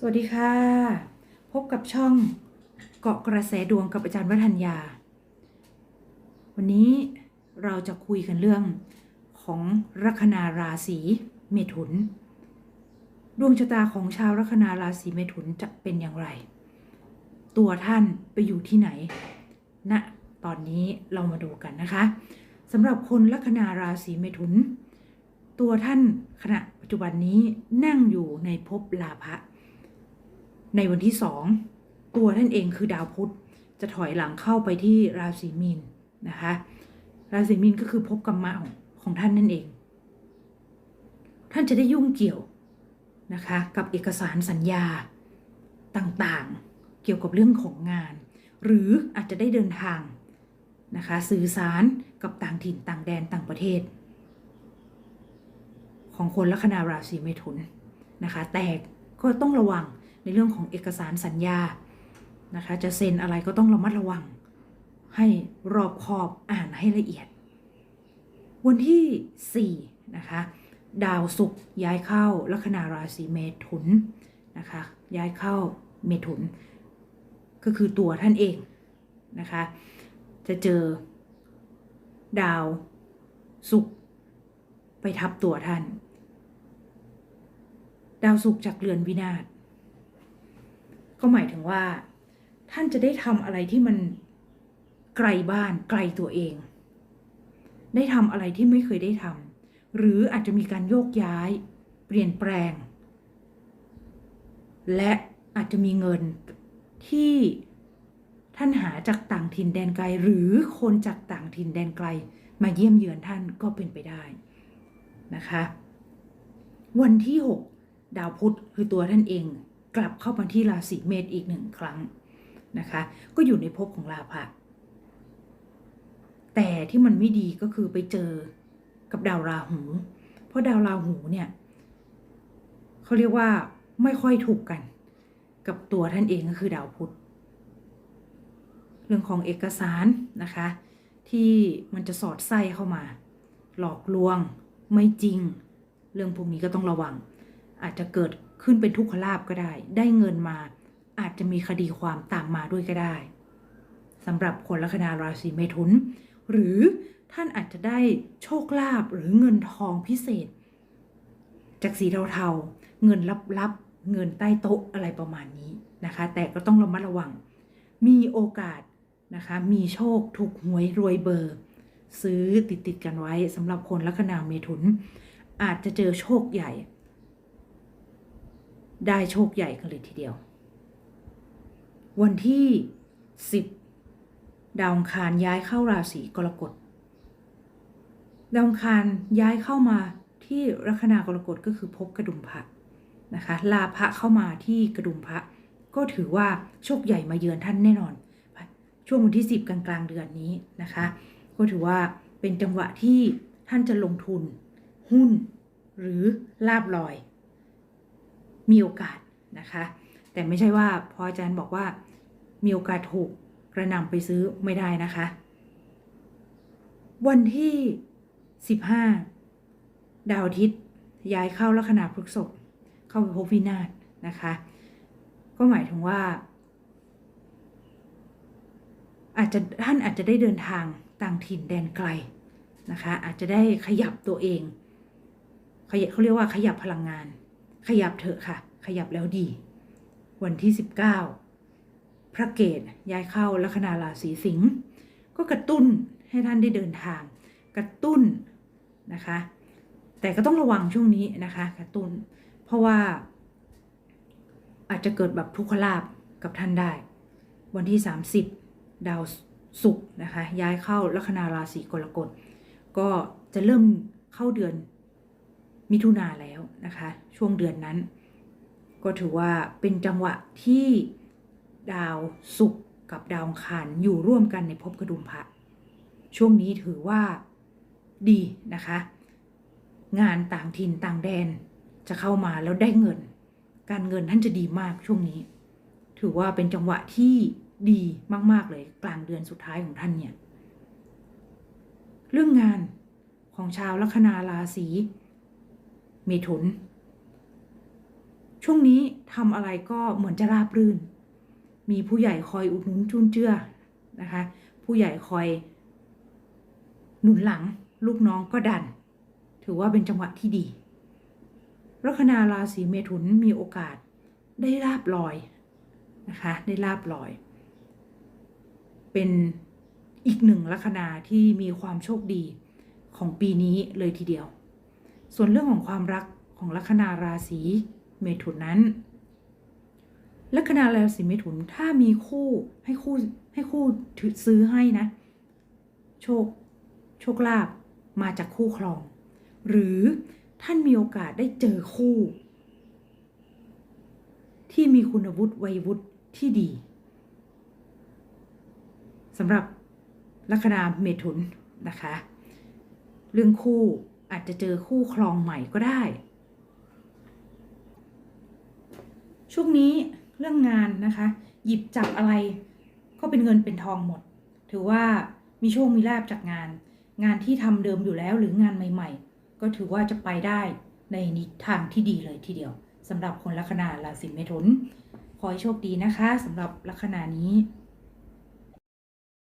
สวัสดีค่ะ พบกับช่องเกาะกระแสดวงกับอาจารย์วัฒนยา วันนี้เราจะคุยกันเรื่องของลัคนาราศีเมถุน ดวงชะตาของชาวลัคนาราศีเมถุนจะเป็นอย่างไร ตัวท่านไปอยู่ที่ไหนณนะตอนนี้เรามาดูกันนะคะสำหรับคนลัคนาราศีเมถุน ตัวท่านขณะปัจจุบันนี้นั่งอยู่ในภพลาภะ ในวันที่สองตัวท่านเองคือดาวพุธจะถอยหลังเข้าไปที่ราศีมีนนะคะ ราศีมีนก็คือภพกรรมะของของท่านนั่นเอง ท่านจะได้ยุ่งเกี่ยวนะคะ กับเอกสารสัญญาต่างๆ เกี่ยวกับเรื่องของงาน หรืออาจจะได้เดินทางนะคะ สื่อสารกับต่างถิ่นต่างแดนต่างประเทศ ของคนลัคนาราศีเมถุนนะคะ แต่ก็ต้องระวัง เรื่องของเอกสารสัญญานะคะ จะเซ็นอะไรก็ต้องระมัดระวัง ให้รอบคอบอ่านให้ละเอียด วันที่4นะคะดาวศุกร์ย้ายเข้าลัคนาราศีเมถุนนะคะย้ายเข้าเมถุน ก็คือตัวท่านเองนะคะจะเจอดาวศุกร์ไปทับตัวท่าน ดาวศุกร์จากเรือนวินาศ ก็หมายถึงว่า ท่านจะได้ทำอะไรที่มันไกลบ้านไกลตัวเอง ได้ทำอะไรที่ไม่เคยได้ทำหรืออาจจะมีการโยกย้าย เปลี่ยนแปลง และอาจจะมีเงินที่ท่านหาจากต่างถิ่นแดนไกล หรือคนจากต่างถิ่นแดนไกล มาเยี่ยมเยือนท่านก็เป็นไปได้นะคะ วันที่ 6 ดาวพุธคือตัวท่านเอง กลับเข้ามาที่ราศีเมษอีกหนึ่งครั้งนะคะ ก็อยู่ในภพของลาภะแต่ที่มันไม่ดีก็คือไปเจอกับดาวราหู เพราะดาวราหูเนี่ยเขาเรียกว่าไม่ค่อยถูกกัน กับตัวท่านเองก็คือดาวพุธเรื่องของเอกสารนะคะ ที่มันจะสอดไส้เข้ามา หลอกลวงไม่จริง เรื่องพวกนี้ก็ต้องระวัง อาจจะเกิด ขึ้นเป็นทุกขลาบก็ได้ ได้เงินมา อาจจะมีคดีความตามมาด้วยก็ได้สำหรับคนลัคนาราศีเมถุน หรือท่านอาจจะได้โชคลาภหรือเงินทองพิเศษ จากสีเทาๆ เงินลับๆ เงินใต้โต๊ะอะไรประมาณนี้นะคะ แต่ก็ต้องระมัดระวัง มีโอกาสนะคะ มีโชคถูกหวยรวยเบอร์ ซื้อติดติดๆกันไว้สำหรับคนลัคนาเมถุน อาจจะเจอโชคใหญ่ ได้โชคใหญ่กันเลยทีเดียว วันที่ 10 ดาวคารย้ายเข้าราศีกรกฎ ดาวคารย้ายเข้ามาที่ลัคนากรกฎก็คือภพกระดุมพระนะคะ ลาภะเข้ามาที่กระดุมพระ ก็ถือว่าโชคใหญ่มาเยือนท่านแน่นอน ช่วงวันที่ 10 กลางกลางๆเดือนนี้นะคะ ก็ถือว่าเป็นจังหวะที่ท่านจะลงทุน หุ้น หรือลาบลอย มีโอกาสนะคะ แต่ไม่ใช่ว่าพออาจารย์บอกว่ามีโอกาสถูกกระหนำไปซื้อไม่ได้นะคะ วันที่ 15 ดาวอาทิตย์ย้ายเข้าลัคนาพฤษภเข้าไปพบวินาศนะคะ ก็หมายถึงว่า อาจจะท่านอาจจะได้เดินทางต่างถิ่นแดนไกลนะคะ อาจจะได้ขยับตัวเองเขาเรียกว่าขยับพลังงาน ขยับเถอะค่ะ ขยับแล้วดี วันที่ 19 พระเกตย้ายเข้าลัคนาราศีสิงห์ก็กระตุ้นให้ท่านได้เดินทาง กระตุ้นนะคะ แต่ก็ต้องระวังช่วงนี้นะคะ กระตุ้น เพราะว่า อาจจะเกิดแบบทุกขลาบกับท่านได้ วันที่ 30 ดาวศุกร์นะคะ ย้ายเข้าลัคนาราศีกรกฎก็จะเริ่มเข้าเดือน มิถุนาแล้วนะคะ ช่วงเดือนนั้น ก็ถือว่าเป็นจังหวะที่ดาวศุกร์กับดาวอังคารอยู่ร่วมกันในภพกระดุมพระช่วงนี้ถือว่าดีนะคะ งานต่างถิ่นต่างแดนจะเข้ามาแล้วได้เงิน การเงินท่านจะดีมากช่วงนี้ ถือว่าเป็นจังหวะที่ดีมาก ๆ เลยกลางเดือนสุดท้ายของท่านเนี่ย เรื่องงานของชาวลัคนาราศี เมถุน ช่วงนี้ทำอะไรก็เหมือนจะราบรื่น มีผู้ใหญ่คอยอุดหนุนจุนเจือนะคะ ผู้ใหญ่คอยหนุนหลังลูกน้องก็ดัน ถือว่าเป็นจังหวะที่ดี ลัคนาราศีเมถุนมีโอกาสได้ลาบลอยนะคะ ได้ลาบลอย เป็นอีกหนึ่งลัคนาที่มีความโชคดีของปีนี้เลยทีเดียว ส่วนเรื่องของความรักของลัคนาราศีเมถุนนั้นลัคนาราศีเมถุนถ้ามีคู่ให้คู่ให้คู่ถือซื้อให้นะ โชคโชคลาภมาจากคู่ครอง หรือท่านมีโอกาสได้เจอคู่ ที่มีคุณวุฒิวัยวุฒิที่ดีสำหรับลัคนาเมถุนนะคะ เรื่องคู่ อาจจะเจอคู่ครองใหม่ก็ได้ ช่วงนี้เรื่องงานนะคะ หยิบจับอะไรก็เป็นเงินเป็นทองหมด ถือว่ามีโชคมีลาบจากงาน งานที่ทำเดิมอยู่แล้วหรืองานใหม่ ๆ ก็ถือว่าจะไปได้ในนิทางที่ดีเลยทีเดียวสำหรับคนลัคนาราศีเมถุนขอให้โชคดีนะคะสำหรับลัคนานี้